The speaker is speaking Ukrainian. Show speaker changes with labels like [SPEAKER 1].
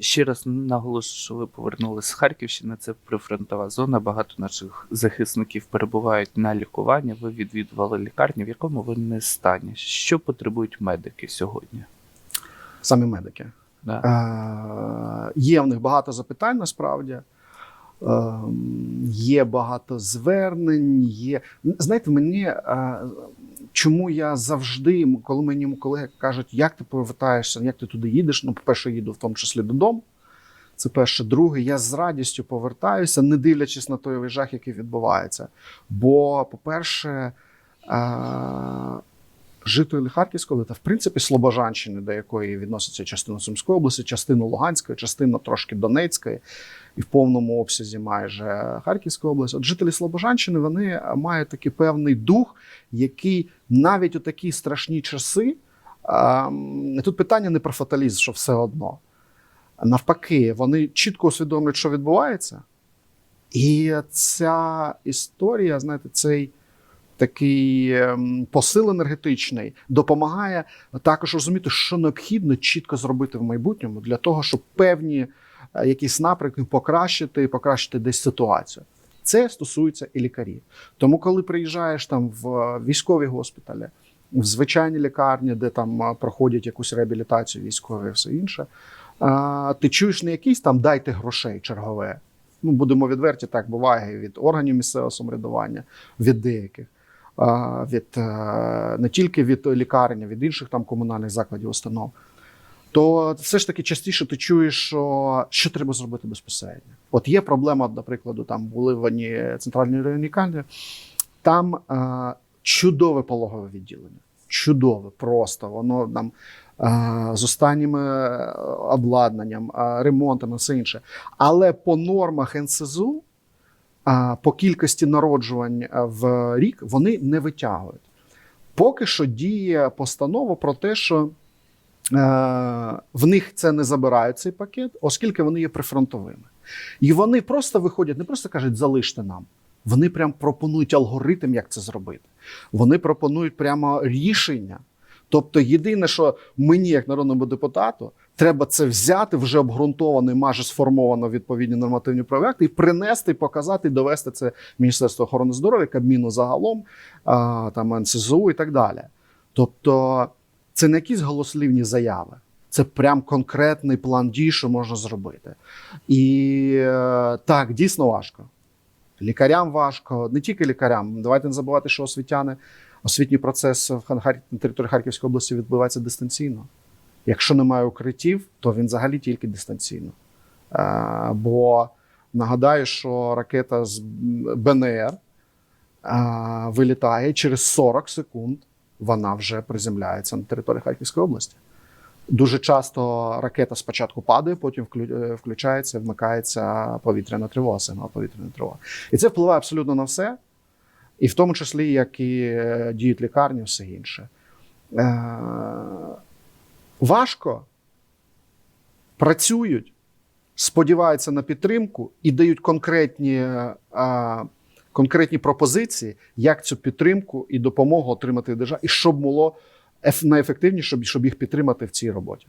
[SPEAKER 1] Ще раз наголошую, що ви повернулися з Харківщини. Це прифронтова зона. Багато наших захисників перебувають на лікуванні. Ви відвідували лікарню, в якому вони стані. Що потребують медики сьогодні?
[SPEAKER 2] Самі медики.
[SPEAKER 1] Да.
[SPEAKER 2] Е, є в них багато запитань насправді. Е, є багато звернень. Є. Знаєте, мені е, чому я завжди, коли мені колеги кажуть, як ти повертаєшся, як ти туди їдеш. Ну, по-перше, їду в тому числі додому. Це перше. Друге, я з радістю повертаюся, не дивлячись на той жах, який відбувається. Бо, по-перше, жителі Харківської, та в принципі Слобожанщини, до якої відноситься частина Сумської області, частина Луганської, частина трошки Донецької, і в повному обсязі майже Харківської області. От жителі Слобожанщини вони мають такий певний дух, який навіть у такі страшні часи. ем, Тут питання не про фаталізм, що все одно. Навпаки, вони чітко усвідомлюють, що відбувається. І ця історія, знаєте, цей такий ем, посил енергетичний допомагає також розуміти, що необхідно чітко зробити в майбутньому для того, щоб певні е, якісь напрямки покращити, покращити десь ситуацію. Це стосується і лікарів. Тому, коли приїжджаєш там в е, військові госпіталі, в звичайні лікарні, де там е, проходять якусь реабілітацію військові і все інше, ти чуєш не якісь там дайте грошей чергове. Ну, будемо відверті, так буває від органів місцевого самоврядування, від деяких, від е, не тільки від лікарні, від інших там комунальних закладів, установ. То все ж таки частіше ти чуєш, що, що треба зробити безпосередньо. От є проблема, до прикладу, там були в одній центральній районній лікарні, там е, чудове пологове відділення. Чудове, просто воно там е, з останнім е, обладнанням, е, ремонтом і все інше. Але по нормах НСЗУ, по кількості народжувань е, в рік, вони не витягують. Поки що діє постанова про те, що е, в них це не забирають цей пакет, оскільки вони є прифронтовими. І вони просто виходять, не просто кажуть, залиште нам. Вони прям пропонують алгоритм, як це зробити. Вони пропонують прямо рішення. Тобто, єдине, що мені, як народному депутату, треба це взяти вже обґрунтовано, і майже сформовано відповідні нормативні проекти, і принести, показати, і довести це Міністерство охорони здоров'я, Кабміну загалом, там НСЗУ і так далі. Тобто, це не якісь голослівні заяви. Це прям конкретний план дій, що можна зробити. І е, так, дійсно важко. Лікарям важко, не тільки лікарям. Давайте не забувати, що освітяни, освітній процес на території Харківської області відбувається дистанційно. Якщо немає укриттів, то він взагалі тільки дистанційно. Е, бо нагадаю, що ракета з БНР е, вилітає через 40 секунд. Вона вже приземляється на території Харківської області. Дуже часто ракета спочатку падає, потім е, включається, вмикається повітряна тривога, сигнал повітряна тривога. І це впливає абсолютно на все, і в тому числі, як і діють лікарні, все інше. Важко працюють, сподіваються на підтримку і дають конкретні, е, конкретні пропозиції, як цю підтримку і допомогу отримати від і щоб було еф- найефективніше, щоб їх підтримати в цій роботі.